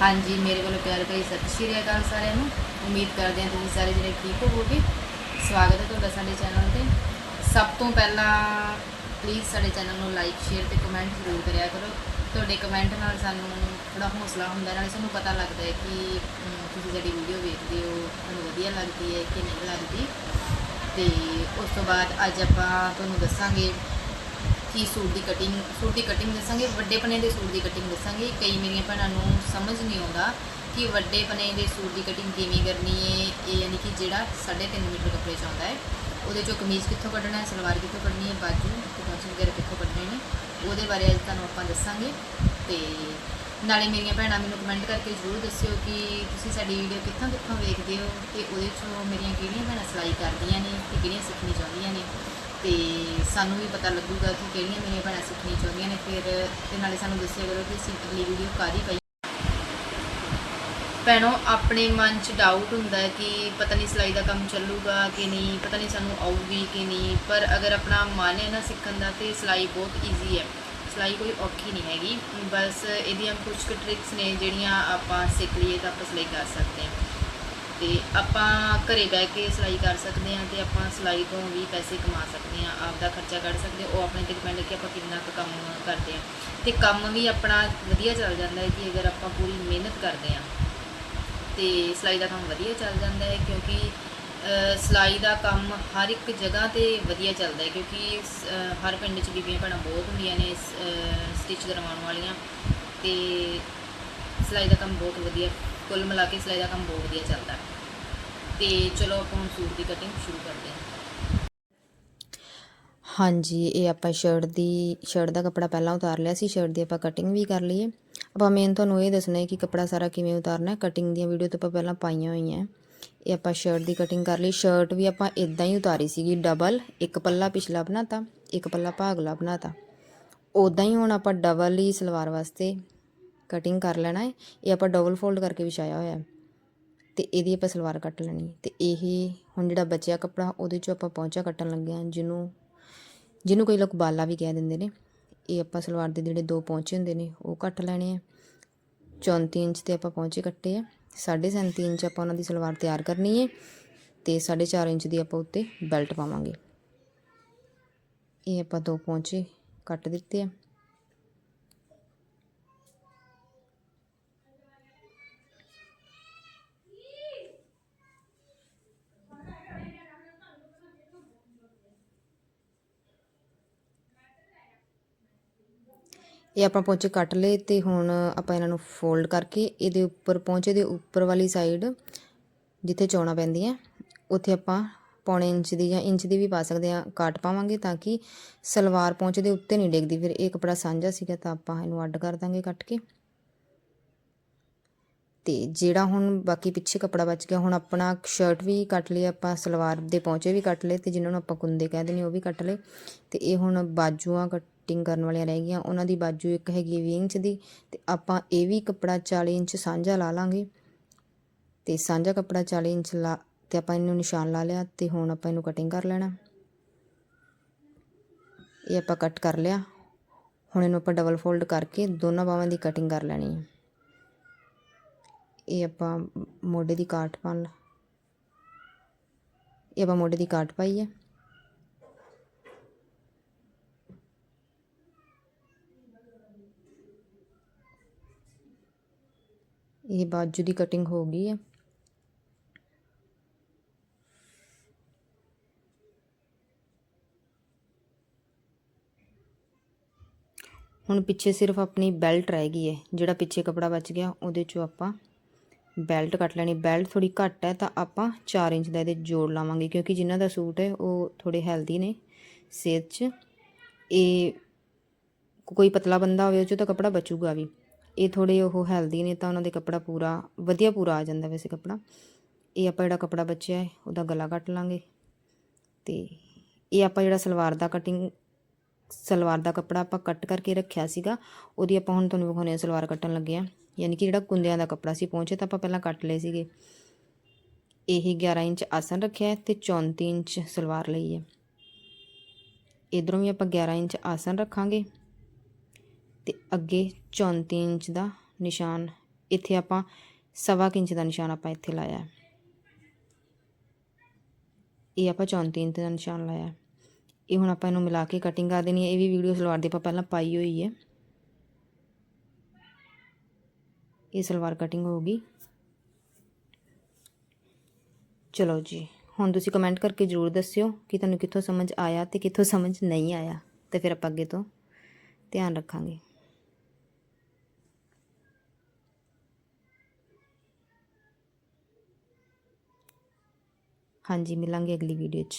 ਹਾਂਜੀ, ਮੇਰੇ ਵੱਲੋਂ ਪਿਆਰ ਭਰੀ ਸਤਿ ਸ਼੍ਰੀ ਅਕਾਲ ਸਾਰਿਆਂ ਨੂੰ। ਉਮੀਦ ਕਰਦੇ ਹਾਂ ਤੁਸੀਂ ਸਾਰੇ ਜਿਹੜੇ ਠੀਕ ਹੋਵੋਗੇ। ਸਵਾਗਤ ਹੈ ਤੁਹਾਡਾ ਸਾਡੇ ਚੈਨਲ ਤੇ। ਸਭ ਤੋਂ ਪਹਿਲਾਂ ਪਲੀਜ਼ ਸਾਡੇ ਚੈਨਲ ਨੂੰ ਲਾਈਕ ਸ਼ੇਅਰ ਤੇ ਕਮੈਂਟ ਜ਼ਰੂਰ ਕਰਿਆ ਕਰੋ। ਤੁਹਾਡੇ ਕਮੈਂਟ ਨਾਲ ਸਾਨੂੰ ਥੋੜਾ ਹੌਸਲਾ ਹੁੰਦਾ, ਨਾਲੇ ਸਾਨੂੰ ਪਤਾ ਲੱਗਦਾ ਹੈ ਕਿ ਤੁਸੀਂ ਜਿਹੜੀ ਵੀਡੀਓ ਵੇਖਦੇ ਹੋ, ਤੁਹਾਨੂੰ ਵਧੀਆ ਲੱਗਦੀ ਹੈ ਕਿ ਨਹੀਂ ਲੱਗਦੀ। ਤੇ ਉਸ ਤੋਂ ਬਾਅਦ ਅੱਜ ਆਪਾਂ ਤੁਹਾਨੂੰ ਦੱਸਾਂਗੇ ਕਿ ਸੂਟ ਦੀ ਕਟਿੰਗ ਸੂਟ ਦੀ ਕਟਿੰਗ ਦੱਸਾਂਗੇ ਵੱਡੇ ਪਨੇ ਦੇ ਸੂਟ ਦੀ ਕਟਿੰਗ ਦੱਸਾਂਗੇ। ਕਈ ਮੇਰੀਆਂ ਭੈਣਾਂ ਨੂੰ ਸਮਝ ਨਹੀਂ ਆਉਂਦਾ ਕਿ ਵੱਡੇ ਪਨੇ ਦੇ ਸੂਟ ਦੀ ਕਟਿੰਗ ਕਿਵੇਂ ਕਰਨੀ ਹੈ ਇਹ ਯਾਨੀ ਕਿ ਜਿਹੜਾ 3.5 ਮੀਟਰ ਕੱਪੜੇ ਚ ਆਉਂਦਾ ਹੈ। ਉਹਦੇ ਚੋਂ ਕਮੀਜ਼ ਕਿੱਥੋਂ ਕੱਢਣਾ ਹੈ, ਸਲਵਾਰ ਕਿੱਥੋਂ ਕੱਢਣੀ ਹੈ, ਬਾਜੂ ਤੇ ਬਾਜੂ ਵਗੈਰਾ ਕਿੱਥੋਂ ਕੱਢਣੇ ਨੇ, ਉਹਦੇ ਬਾਰੇ ਅੱਜ ਤੁਹਾਨੂੰ ਆਪਾਂ ਦੱਸਾਂਗੇ। ਤੇ ਨਾਲੇ ਮੇਰੀਆਂ ਭੈਣਾਂ ਮੈਨੂੰ ਕਮੈਂਟ ਕਰਕੇ ਜ਼ਰੂਰ ਦੱਸਿਓ ਕਿ ਤੁਸੀਂ ਸਾਡੀ ਵੀਡੀਓ ਕਿੱਥੋਂ ਕਿੱਥੋਂ ਵੇਖਦੇ ਹੋ ਤੇ ਉਹਦੇ ਚੋਂ ਮੇਰੀਆਂ ਕਿਹੜੀਆਂ ਭੈਣਾਂ ਸਿਲਾਈ ਕਰਦੀਆਂ ਨੇ ਤੇ ਕਿਹੜੀਆਂ ਸਿੱਖਣੀ ਚਾਹੁੰਦੀਆਂ ਨੇ। ਤੇ ਸਾਨੂੰ ਵੀ ਪਤਾ ਲੱਗੂਗਾ ਕਿ ਕਿਹੜੀਆਂ ਮੇਰੀਆਂ ਭੈਣਾਂ ਸਿੱਖਣੀ ਚਾਹੁੰਦੀਆਂ ਨੇ, ਫਿਰ ਤੇ ਨਾਲੇ ਸਾਨੂੰ ਦੱਸਿਆ ਕਰੋ ਕਿ ਅਸੀਂ ਅਗਲੀ ਵੀਡੀਓ ਕਾਦੀ ਪਈ ਭੈਣੋ, ਆਪਣੇ ਮਨ 'ਚ ਡਾਊਟ ਹੁੰਦਾ ਹੈ ਕਿ ਪਤਾ ਨਹੀਂ ਸਿਲਾਈ ਦਾ ਕੰਮ ਚੱਲੂਗਾ ਕਿ ਨਹੀਂ, ਪਤਾ ਨਹੀਂ ਸਾਨੂੰ ਆਊਗੀ ਕਿ ਨਹੀਂ, ਪਰ ਅਗਰ ਆਪਣਾ ਮਨ ਹੈ ਨਾ ਸਿੱਖਣ ਦਾ ਤੇ ਸਿਲਾਈ ਬਹੁਤ ਈਜ਼ੀ ਹੈ। ਸਿਲਾਈ ਕੋਈ ਔਖੀ ਨਹੀਂ ਹੈਗੀ, ਬਸ ਇਹਦੀਆਂ ਕੁਝ ਕੁ ਟ੍ਰਿਕਸ ਨੇ ਜਿਹੜੀਆਂ ਆਪਾਂ ਸਿੱਖ ਲਈਏ ਤਾਂ ਆਪਾਂ ਸਿਲਾਈ ਕਰ ਸਕਦੇ ਹਾਂ। ਤੇ ਆਪਾਂ ਘਰੇ ਬਹਿ ਕੇ ਸਿਲਾਈ ਕਰ ਸਕਦੇ ਹਾਂ ਤੇ ਆਪਾਂ ਸਿਲਾਈ ਤੋਂ ਵੀ ਪੈਸੇ ਕਮਾ ਸਕਦੇ ਹਾਂ ਆਪ ਦਾ ਖਰਚਾ ਕੱਢ ਸਕਦੇ ਉਹ ਆਪਣੇ ਤੇ ਡਿਪੈਂਡ ਹੈ ਕਿ ਆਪਾਂ ਕਿੰਨਾ ਕੁ ਕੰਮ ਕਰਦੇ ਹਾਂ। ਤੇ ਕੰਮ ਵੀ ਆਪਣਾ ਵਧੀਆ ਚੱਲ ਜਾਂਦਾ ਹੈ ਕਿ ਅਗਰ ਆਪਾਂ ਪੂਰੀ ਮਿਹਨਤ ਕਰਦੇ ਹਾਂ ਤੇ ਸਿਲਾਈ ਦਾ ਕੰਮ ਵਧੀਆ ਚੱਲ ਜਾਂਦਾ ਹੈ ਕਿਉਂਕਿ ਸਿਲਾਈ ਦਾ ਕੰਮ ਹਰ ਇੱਕ ਜਗ੍ਹਾ ਤੇ ਵਧੀਆ ਚੱਲਦਾ ਹੈ ਕਿਉਂਕਿ ਸ- ਹਰ ਪਿੰਡ 'ਚ ਬੀਬੀਆਂ ਭੈਣਾਂ ਬਹੁਤ ਹੁੰਦੀਆਂ ਨੇ ਸਟਿਚ ਕਰਵਾਉਣ ਵਾਲੀਆਂ ਤੇ ਸਿਲਾਈ ਦਾ ਕੰਮ ਬਹੁਤ ਵਧੀਆ ਕੁੱਲ ਮਿਲਾ ਕੇ ਸਿਲਾਈ ਦਾ ਕੰਮ ਬਹੁਤ ਵਧੀਆ ਚੱਲਦਾ ਤੇ ਚਲੋ ਆਪਾਂ ਹੁਣ ਸੂਟ ਦੀ ਕਟਿੰਗ ਸ਼ੁਰੂ ਕਰਦੇ ਹਾਂ। ਹਾਂਜੀ, ਇਹ ਆਪਾਂ ਸ਼ਰਟ ਦੀ ਸ਼ਰਟ ਦਾ ਕੱਪੜਾ ਪਹਿਲਾਂ ਉਤਾਰ ਲਿਆ ਸੀ ਸ਼ਰਟ ਦੀ ਆਪਾਂ ਕਟਿੰਗ ਵੀ ਕਰ ਲਈਏ। ਆਪਾਂ ਮੇਨ ਤੁਹਾਨੂੰ ਇਹ ਦੱਸਣਾ ਹੈ ਕਿ ਕੱਪੜਾ ਸਾਰਾ ਕਿਵੇਂ ਉਤਾਰਨਾ ਹੈ। ਕਟਿੰਗ ਦੀਆਂ ਵੀਡੀਓ ਤਾਂ ਆਪਾਂ ਪਹਿਲਾਂ ਪਾਈਆਂ ਹੋਈਆਂ ਇਹ ਆਪਾਂ ਸ਼ਰਟ ਦੀ ਕਟਿੰਗ ਕਰ ਲਈ। ਸ਼ਰਟ ਵੀ ਆਪਾਂ ਇਦਾਂ ਹੀ ਉਤਾਰੀ ਸੀਗੀ ਡਬਲ ਇੱਕ ਪੱਲਾ ਪਿਛਲਾ ਬਣਾਤਾ, ਇੱਕ ਪੱਲਾ ਭਾਗਲਾ ਬਣਾਤਾ। ਉਦਾਂ ਹੀ ਹੁਣ ਆਪਾਂ ਡਬਲ ਹੀ ਸਲਵਾਰ ਵਾਸਤੇ ਕਟਿੰਗ ਕਰ ਲੈਣਾ ਹੈ। ਇਹ ਆਪਾਂ ਡਬਲ ਫੋਲਡ ਕਰਕੇ ਵਿਛਾਇਆ ਹੋਇਆ ਹੈ। ਤੇ ਇਹਦੀ ਆਪਾਂ ਸਲਵਾਰ ਕੱਟ ਲੈਣੀ ਹੈ। ਤੇ ਇਹ ਹੁਣ ਜਿਹੜਾ ਬਚਿਆ ਕੱਪੜਾ, ਉਹਦੇ ਚੋਂ ਆਪਾਂ ਪਹੁੰਚਾ ਕੱਟਣ ਲੱਗੇ ਹਾਂ, ਜਿਹਨੂੰ ਜਿਹਨੂੰ ਕਈ ਲੋਕ ਬਾਲਾ ਵੀ ਕਹਿ ਦਿੰਦੇ ਨੇ। ਇਹ ਆਪਾਂ ਸਲਵਾਰ ਦੇ ਜਿਹੜੇ ਦੋ ਪਹੁੰਚੇ ਹੁੰਦੇ ਨੇ, ਉਹ ਕੱਟ ਲੈਣੇ ਆ 34 ਇੰਚ ਤੇ ਆਪਾਂ ਪਹੁੰਚੇ ਕੱਟੇ ਆ। 37.5 ਇੰਚ ਆਪਾਂ ਉਹਨਾਂ ਦੀ ਸਲਵਾਰ ਤਿਆਰ ਕਰਨੀ ਹੈ। ਤੇ 4.5 ਇੰਚ ਦੀ ਆਪਾਂ ਉੱਤੇ ਬੈਲਟ ਪਾਵਾਂਗੇ। ਇਹ ਆਪਾਂ ਦੋ ਪਹੁੰਚੇ ਕੱਟ ਦਿੱਤੇ ਆ। ਇਹ ਆਪਾਂ ਪਹੁੰਚੇ ਕੱਟ ਲਏ ਤੇ ਹੁਣ ਆਪਾਂ ਇਹਨਾਂ ਨੂੰ ਫੋਲਡ ਕਰਕੇ ਇਹਦੇ ਉੱਪਰ ਪਹੁੰਚੇ ਦੇ ਉੱਪਰ ਵਾਲੀ ਸਾਈਡ ਜਿੱਥੇ ਚੌਣਾ ਪੈਂਦੀਆਂ, ਉੱਥੇ ਆਪਾਂ ਪੌਣੇ ਇੰਚ ਦੀ ਜਾਂ ਇੰਚ ਦੀ ਵੀ ਪਾ ਸਕਦੇ ਆ ਕਾਟ ਪਾਵਾਂਗੇ ਤਾਂ ਕਿ ਸਲਵਾਰ ਪਹੁੰਚੇ ਦੇ ਉੱਤੇ ਨਹੀਂ ਡਿੱਗਦੀ। ਫਿਰ ਇਹ ਕੱਪੜਾ ਸਾਂਝਾ ਸੀਗਾ ਤਾਂ ਆਪਾਂ ਇਹਨੂੰ ਅੱਡ ਕਰ ਦਾਂਗੇ ਕੱਟ ਕੇ। ਤੇ ਜਿਹੜਾ ਹੁਣ ਬਾਕੀ ਪਿੱਛੇ ਕੱਪੜਾ ਬਚ ਗਿਆ, ਹੁਣ ਆਪਣਾ ਸ਼ਰਟ ਵੀ ਕੱਟ ਲਈ ਆਪਾਂ ਸਲਵਾਰ ਦੇ ਪਹੁੰਚੇ ਵੀ ਕੱਟ ਲਏ ਤੇ ਜਿਨ੍ਹਾਂ ਨੂੰ ਆਪਾਂ ਕੁੰਦੇ ਕਹਿ ਦਿੰਦੇ ਉਹ ਵੀ ਕੱਟ ਲਏ। ਤੇ ਇਹ ਹੁਣ ਬਾਜੂਆਂ ਕਟਿੰਗ ਕਰਨ ਵਾਲੀਆਂ ਰਹਿ ਗਈਆਂ। ਉਹਨਾਂ ਦੀ ਬਾਜੂ ਇੱਕ ਹੈਗੀ 20 ਇੰਚ ਦੀ ਤੇ ਆਪਾਂ ਇਹ ਵੀ ਕੱਪੜਾ 40 ਇੰਚ ਸਾਂਝਾ ਲਾ ਲਾਂਗੇ। ਤੇ ਸਾਂਝਾ ਕੱਪੜਾ 40 ਇੰਚ ਲਾ ਤੇ ਆਪਾਂ ਇਹਨੂੰ ਨਿਸ਼ਾਨ ਲਾ ਲਿਆ ਤੇ ਹੁਣ ਆਪਾਂ ਇਹਨੂੰ ਕਟਿੰਗ ਕਰ ਲੈਣਾ। ਇਹ ਆਪਾਂ ਕੱਟ ਕਰ ਲਿਆ। ਹੁਣ ਇਹਨੂੰ ਆਪਾਂ ਡਬਲ ਫੋਲਡ ਕਰਕੇ ਦੋਨਾਂ ਬਾਹਾਂ ਦੀ ਕਟਿੰਗ ਕਰ ਲੈਣੀ ਹੈ। ਇਹ ਆਪਾਂ ਮੋਢੇ ਦੀ ਕਾਟ ਪਾ ਲ ਇਹ ਆਪਾਂ ਮੋਢੇ ਦੀ ਕਾਟ ਪਾਈ ਹੈ। ਇਹ ਬਾਜੂ ਦੀ ਕਟਿੰਗ ਹੋ ਗਈ ਹੈ। ਹੁਣ ਪਿੱਛੇ ਸਿਰਫ ਆਪਣੀ ਬੈਲਟ ਰਹਿ ਗਈ ਹੈ। ਜਿਹੜਾ ਪਿੱਛੇ ਕਪੜਾ ਬਚ ਗਿਆ, ਉਹਦੇ ਚੋਂ ਆਪਾਂ ਬੈਲਟ ਕੱਟ ਲੈਣੀ। ਬੈਲਟ ਥੋੜੀ ਘੱਟ ਹੈ ਤਾਂ ਆਪਾਂ 4 ਇੰਚ ਦਾ ਇਹਦੇ ਜੋੜ ਲਾਵਾਂਗੇ, ਕਿਉਂਕਿ ਜਿਨ੍ਹਾਂ ਦਾ ਸੂਟ ਹੈ, ਉਹ ਥੋੜੇ ਹੈਲਦੀ ਨੇ ਸਿਹਤ 'ਚ। ਇਹ ਕੋਈ ਪਤਲਾ ਬੰਦਾ ਹੋਵੇ, ਉਹ 'ਚੋਂ ਤਾਂ ਕਪੜਾ ਬਚੂਗਾ ਵੀ। ਇਹ ਥੋੜੇ ਉਹ ਹੈਲਦੀ ਨੇ ਤਾਂ ਉਹਨਾਂ ਦੇ ਕੱਪੜਾ ਪੂਰਾ, ਵਧੀਆ ਪੂਰਾ ਆ ਜਾਂਦਾ ਵੈਸੇ ਕੱਪੜਾ। ਇਹ ਆਪਾਂ ਜਿਹੜਾ ਕੱਪੜਾ ਬਚਿਆ ਹੈ, ਉਹਦਾ ਗਲਾ ਕੱਟ ਲਾਂਗੇ। ਤੇ ਇਹ ਆਪਾਂ ਜਿਹੜਾ ਸਲਵਾਰ ਦਾ ਕਟਿੰਗ ਸਲਵਾਰ ਦਾ ਕੱਪੜਾ ਆਪਾਂ ਕੱਟ ਕਰਕੇ ਰੱਖਿਆ ਸੀਗਾ, ਉਹਦੀ ਆਪਾਂ ਹੁਣ ਤੁਹਾਨੂੰ ਵਿਖਾਉਣੇ ਆ ਸਲਵਾਰ ਕੱਟਣ ਲੱਗੇ ਆ ਯਾਨੀ ਕਿ ਜਿਹੜਾ ਕੁੰਦਿਆਂ ਦਾ ਕੱਪੜਾ ਸੀ, ਪਹੁੰਚੇ ਤਾਂ ਆਪਾਂ ਪਹਿਲਾਂ ਕੱਟ ਲਏ ਸੀਗੇ। ਇਹ 11 ਇੰਚ ਆਸਨ ਰੱਖਿਆ ਹੈ ਤੇ 34 ਇੰਚ ਸਲਵਾਰ ਲਈ ਹੈ। ਇਧਰੋਂ ਵੀ ਆਪਾਂ 11 ਇੰਚ ਆਸਨ ਰੱਖਾਂਗੇ। ਤੇ ਅੱਗੇ 34 ਇੰਚ ਦਾ ਨਿਸ਼ਾਨ, ਇੱਥੇ ਆਪਾਂ ਸਵਾ ਕੁ ਇੰਚ ਦਾ ਨਿਸ਼ਾਨ ਆਪਾਂ ਇੱਥੇ ਲਾਇਆ ਇਹ ਆਪਾਂ 34 ਇੰਚ ਦਾ ਨਿਸ਼ਾਨ ਲਾਇਆ ਇਹ ਹੁਣ ਆਪਾਂ ਇਹਨੂੰ ਮਿਲਾ ਕੇ ਕਟਿੰਗ ਕਰ ਦੇਣੀ ਹੈ। ਇਹ ਵੀ ਵੀਡੀਓ ਸਲਵਾਰ ਦੀ ਆਪਾਂ ਪਹਿਲਾਂ ਪਾਈ ਹੋਈ ਹੈ। ਇਹ ਸਲਵਾਰ ਕਟਿੰਗ ਹੋ ਗਈ। ਚਲੋ ਜੀ, ਹੁਣ ਤੁਸੀਂ ਕਮੈਂਟ ਕਰਕੇ ਜ਼ਰੂਰ ਦੱਸਿਓ ਕਿ ਤੁਹਾਨੂੰ ਕਿੱਥੋਂ ਸਮਝ ਆਇਆ ਤੇ ਕਿੱਥੋਂ ਸਮਝ ਨਹੀਂ ਆਇਆ। ਤੇ ਫਿਰ ਆਪਾਂ ਅੱਗੇ ਤੋਂ ਧਿਆਨ ਰੱਖਾਂਗੇ। ਹਾਂਜੀ ਮਿਲਾਂਗੇ ਅਗਲੀ ਵੀਡੀਓ 'ਚ।